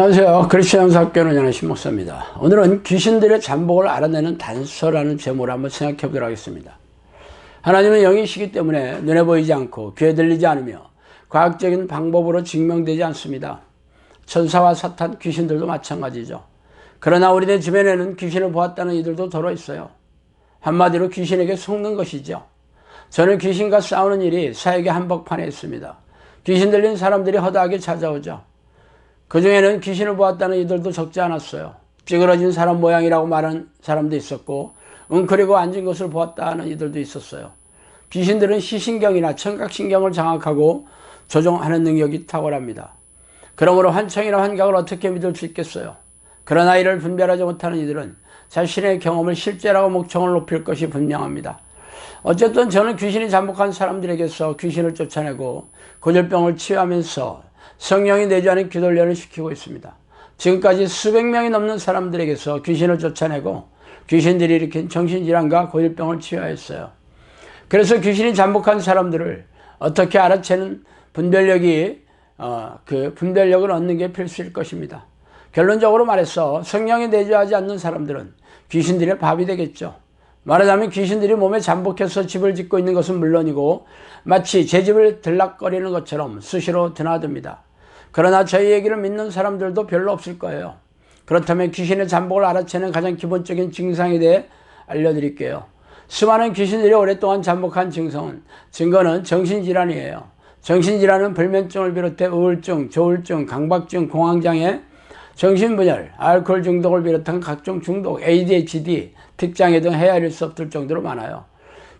안녕하세요. 크리스천 사학교는 연한 신목사입니다. 오늘은 귀신들의 잠복을 알아내는 단서라는 제목을 한번 생각해 보도록 하겠습니다. 하나님은 영이시기 때문에 눈에 보이지 않고 귀에 들리지 않으며 과학적인 방법으로 증명되지 않습니다. 천사와 사탄, 귀신들도 마찬가지죠. 그러나 우리들 주변에는 귀신을 보았다는 이들도 더러 있어요. 한마디로 귀신에게 속는 것이죠. 저는 귀신과 싸우는 일이 사역의 한복판에 있습니다. 귀신 들린 사람들이 허다하게 찾아오죠. 그 중에는 귀신을 보았다는 이들도 적지 않았어요. 찌그러진 사람 모양이라고 말하는 사람도 있었고, 웅크리고 앉은 것을 보았다는 이들도 있었어요. 귀신들은 시신경이나 청각신경을 장악하고 조종하는 능력이 탁월합니다. 그러므로 환청이나 환각을 어떻게 믿을 수 있겠어요? 그러나 이를 분별하지 못하는 이들은 자신의 경험을 실제라고 목청을 높일 것이 분명합니다. 어쨌든 저는 귀신이 잠복한 사람들에게서 귀신을 쫓아내고 고질병을 치유하면서 성령이 내주하는 기도훈련을 시키고 있습니다. 지금까지 수백 명이 넘는 사람들에게서 귀신을 쫓아내고 귀신들이 일으킨 정신질환과 고질병을 치유하였어요. 그래서 귀신이 잠복한 사람들을 어떻게 알아채는 분별력이 어, 그 분별력을 얻는 게 필수일 것입니다. 결론적으로 말해서 성령이 내주하지 않는 사람들은 귀신들의 밥이 되겠죠. 말하자면 귀신들이 몸에 잠복해서 집을 짓고 있는 것은 물론이고 마치 제 집을 들락거리는 것처럼 수시로 드나듭니다. 그러나 저희 얘기를 믿는 사람들도 별로 없을 거예요. 그렇다면 귀신의 잠복을 알아채는 가장 기본적인 증상에 대해 알려드릴게요. 수많은 귀신들이 오랫동안 잠복한 증상은 증거는 정신질환이에요. 정신질환은 불면증을 비롯해 우울증, 조울증, 강박증, 공황장애, 정신분열, 알코올 중독을 비롯한 각종 중독, ADHD, 특장애 등 헤아릴 수 없을 정도로 많아요.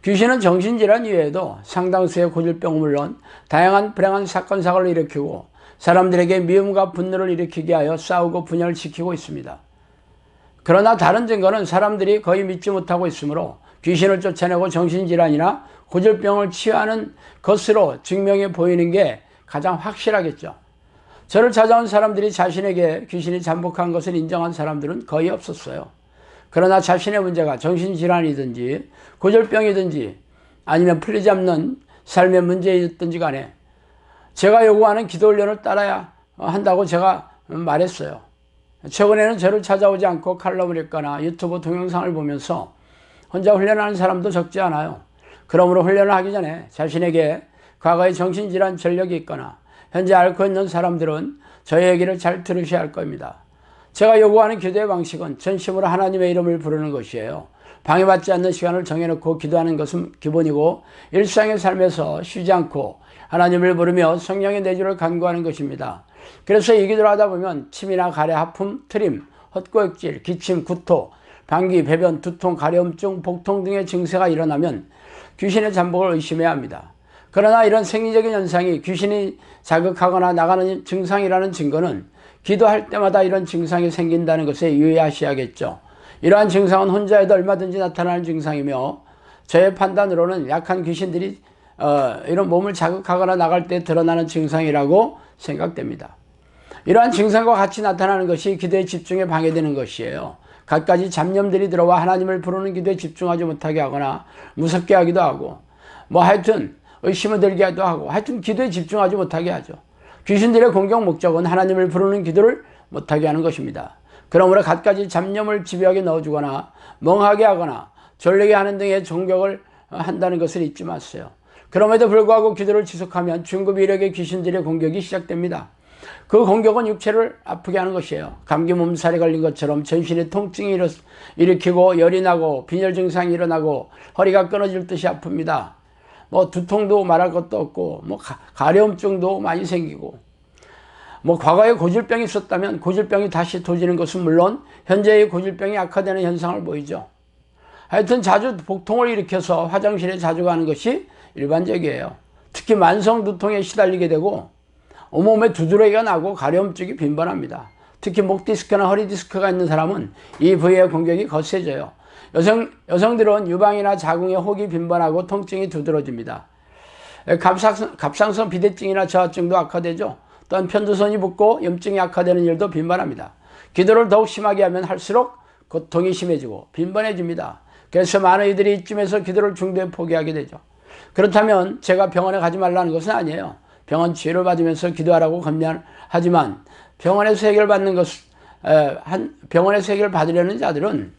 귀신은 정신질환 이외에도 상당수의 고질병은 물론 다양한 불행한 사건 사고를 일으키고 사람들에게 미움과 분노를 일으키게 하여 싸우고 분열을 시키고 있습니다. 그러나 다른 증거는 사람들이 거의 믿지 못하고 있으므로 귀신을 쫓아내고 정신질환이나 고질병을 치유하는 것으로 증명해 보이는 게 가장 확실하겠죠. 저를 찾아온 사람들이 자신에게 귀신이 잠복한 것을 인정한 사람들은 거의 없었어요. 그러나 자신의 문제가 정신질환이든지 고질병이든지 아니면 풀리지 않는 삶의 문제였든지 간에 제가 요구하는 기도 훈련을 따라야 한다고 제가 말했어요. 최근에는 저를 찾아오지 않고 칼럼을 읽거나 유튜브 동영상을 보면서 혼자 훈련하는 사람도 적지 않아요. 그러므로 훈련을 하기 전에 자신에게 과거의 정신질환 전력이 있거나 현재 앓고 있는 사람들은 저희 얘기를 잘 들으셔야 할 겁니다. 제가 요구하는 기도의 방식은 전심으로 하나님의 이름을 부르는 것이에요. 방해받지 않는 시간을 정해놓고 기도하는 것은 기본이고 일상의 삶에서 쉬지 않고 하나님을 부르며 성령의 내주를 간구하는 것입니다. 그래서 이 기도를 하다 보면 침이나 가래, 하품, 트림, 헛구역질, 기침, 구토, 방귀, 배변, 두통, 가려움증, 복통 등의 증세가 일어나면 귀신의 잠복을 의심해야 합니다. 그러나 이런 생리적인 현상이 귀신이 자극하거나 나가는 증상이라는 증거는 기도할 때마다 이런 증상이 생긴다는 것에 유의하셔야겠죠. 이러한 증상은 혼자에도 얼마든지 나타나는 증상이며 저의 판단으로는 약한 귀신들이 어, 이런 몸을 자극하거나 나갈 때 드러나는 증상이라고 생각됩니다. 이러한 증상과 같이 나타나는 것이 기도의 집중에 방해되는 것이에요. 갖가지 잡념들이 들어와 하나님을 부르는 기도에 집중하지 못하게 하거나 무섭게 하기도 하고 뭐 하여튼 의심을 들게 하기도 하고 하여튼 기도에 집중하지 못하게 하죠. 귀신들의 공격 목적은 하나님을 부르는 기도를 못하게 하는 것입니다. 그러므로 갖가지 잡념을 집요하게 넣어주거나 멍하게 하거나 졸리게 하는 등의 종격을 한다는 것을 잊지 마세요. 그럼에도 불구하고 기도를 지속하면 중급 이력의 귀신들의 공격이 시작됩니다. 그 공격은 육체를 아프게 하는 것이에요. 감기 몸살에 걸린 것처럼 전신에 통증이 일으키고 열이 나고 빈혈 증상이 일어나고 허리가 끊어질 듯이 아픕니다. 뭐 두통도 말할 것도 없고 뭐 가려움증도 많이 생기고 뭐 과거에 고질병이 있었다면 고질병이 다시 도지는 것은 물론 현재의 고질병이 악화되는 현상을 보이죠. 하여튼 자주 복통을 일으켜서 화장실에 자주 가는 것이 일반적이에요. 특히 만성 두통에 시달리게 되고 온몸에 두드러기가 나고 가려움증이 빈번합니다. 특히 목 디스크나 허리 디스크가 있는 사람은 이 부위의 공격이 거세져요. 여성, 여성들은 유방이나 자궁에 혹이 빈번하고 통증이 두드러집니다. 갑상선, 갑상선 비대증이나 저하증도 악화되죠. 또한 편두선이 붓고 염증이 악화되는 일도 빈번합니다. 기도를 더욱 심하게 하면 할수록 고통이 심해지고 빈번해집니다. 그래서 많은 이들이 이쯤에서 기도를 중도에 포기하게 되죠. 그렇다면 제가 병원에 가지 말라는 것은 아니에요. 병원 치료를 받으면서 기도하라고 권면하지만 병원에서 해결받는 것, 병원에서 해결 받으려는 자들은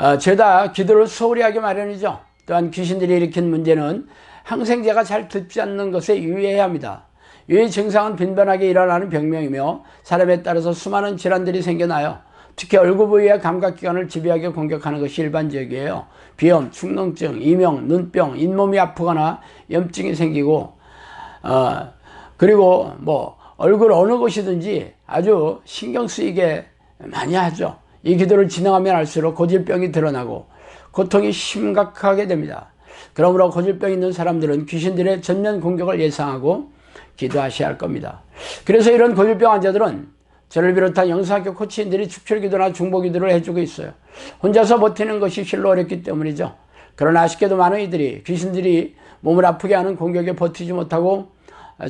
어, 죄다 기도를 소홀히 하기 마련이죠. 또한 귀신들이 일으킨 문제는 항생제가 잘 듣지 않는 것에 유의해야 합니다. 이 증상은 빈번하게 일어나는 병명이며 사람에 따라서 수많은 질환들이 생겨나요. 특히 얼굴 부위의 감각기관을 집요하게 공격하는 것이 일반적이에요. 비염, 축농증, 이명, 눈병, 잇몸이 아프거나 염증이 생기고 어, 그리고 뭐 얼굴 어느 곳이든지 아주 신경 쓰이게 많이 하죠. 이 기도를 진행하면 할수록 고질병이 드러나고 고통이 심각하게 됩니다. 그러므로 고질병 있는 사람들은 귀신들의 전면 공격을 예상하고 기도하셔야 할 겁니다. 그래서 이런 고질병 환자들은 저를 비롯한 영상학교 코치인들이 축출기도나 중보기도를 해주고 있어요. 혼자서 버티는 것이 실로 어렵기 때문이죠. 그러나 아쉽게도 많은 이들이 귀신들이 몸을 아프게 하는 공격에 버티지 못하고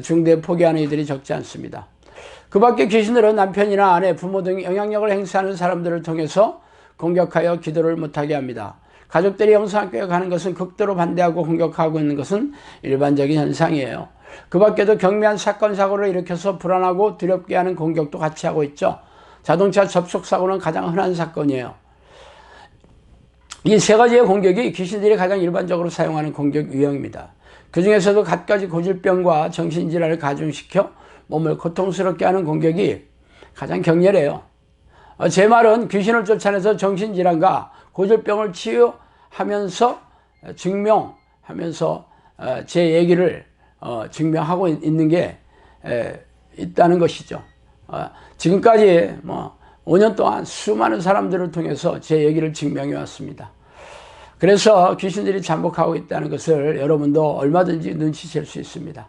중대 포기하는 이들이 적지 않습니다. 그 밖에 귀신들은 남편이나 아내, 부모 등 영향력을 행사하는 사람들을 통해서 공격하여 기도를 못하게 합니다. 가족들이 영상학교에 가는 것은 극도로 반대하고 공격하고 있는 것은 일반적인 현상이에요. 그 밖에도 경미한 사건, 사고를 일으켜서 불안하고 두렵게 하는 공격도 같이 하고 있죠. 자동차 접촉 사고는 가장 흔한 사건이에요. 이 세 가지의 공격이 귀신들이 가장 일반적으로 사용하는 공격 유형입니다. 그 중에서도 갖가지 고질병과 정신질환을 가중시켜 몸을 고통스럽게 하는 공격이 가장 격렬해요. 어, 제 말은 귀신을 쫓아내서 정신질환과 고질병을 치유하면서 증명하면서 어, 제 얘기를 어, 증명하고 있는 게 있다는 것이죠. 지금까지 뭐 5년 동안 수많은 사람들을 통해서 제 얘기를 증명해 왔습니다. 그래서 귀신들이 잠복하고 있다는 것을 여러분도 얼마든지 눈치챌 수 있습니다.